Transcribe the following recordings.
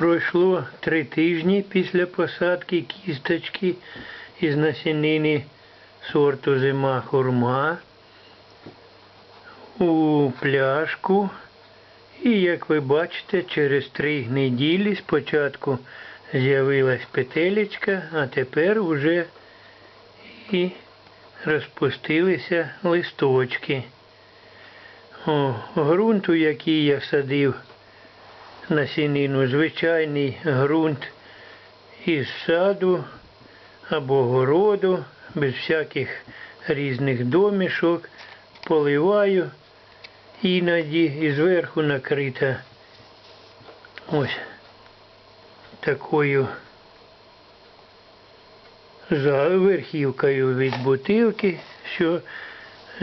Пройшло три тижні після посадки кісточки із насінини сорту зима хурма у пляшку. І як ви бачите, через три неділі спочатку з'явилась петелечка, а тепер вже і розпустилися листочки. О, ґрунт, у який я садив насінину, звичайний ґрунт із саду або городу, без всяких різних домішок, поливаю іноді і зверху накрита ось такою за верхівкою від бутилки, що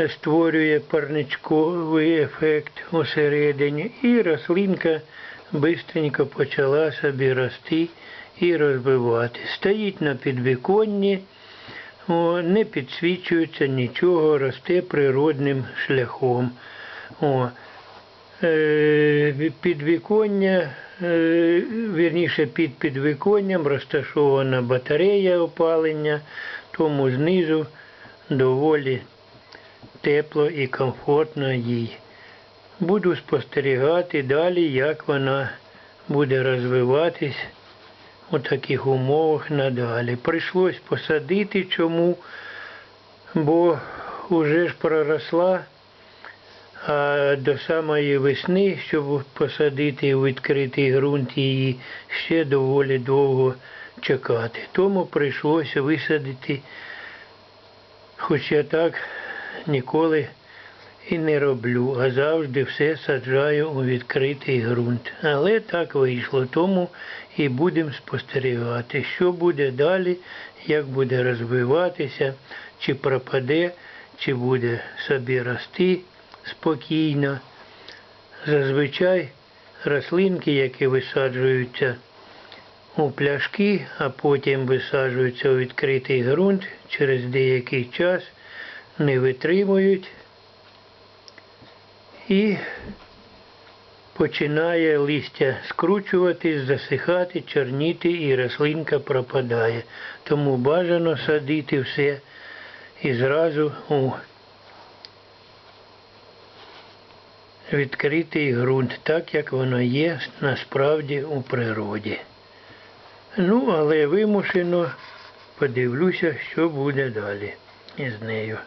створює парничковий ефект усередині, і рослинка бистренько почала собі рости і розвивати. Стоїть на підвіконні, не підсвічується нічого, росте природним шляхом. О, е, підвіконня, е, вірніше під підвіконням розташована батарея опалення, тому знизу доволі тепло і комфортно їй. Буду спостерігати далі, як вона буде розвиватись у таких умовах надалі. Прийшлось посадити чому, бо вже ж проросла, а до самої весни, щоб посадити у відкритий ґрунт, її ще доволі довго чекати. Тому прийшлося висадити, хоч я так ніколи і не роблю, а завжди все саджаю у відкритий ґрунт. Але так вийшло, тому і будемо спостерігати, що буде далі, як буде розвиватися, чи пропаде, чи буде собі рости спокійно. Зазвичай рослинки, які висаджуються у пляшки, а потім висаджуються у відкритий ґрунт, через деякий час не витримують і починає листя скручуватись, засихати, чорніти і рослинка пропадає. Тому бажано садити все і зразу у відкритий ґрунт, так як воно є насправді у природі. Ну, але вимушено подивлюся, що буде далі із нею.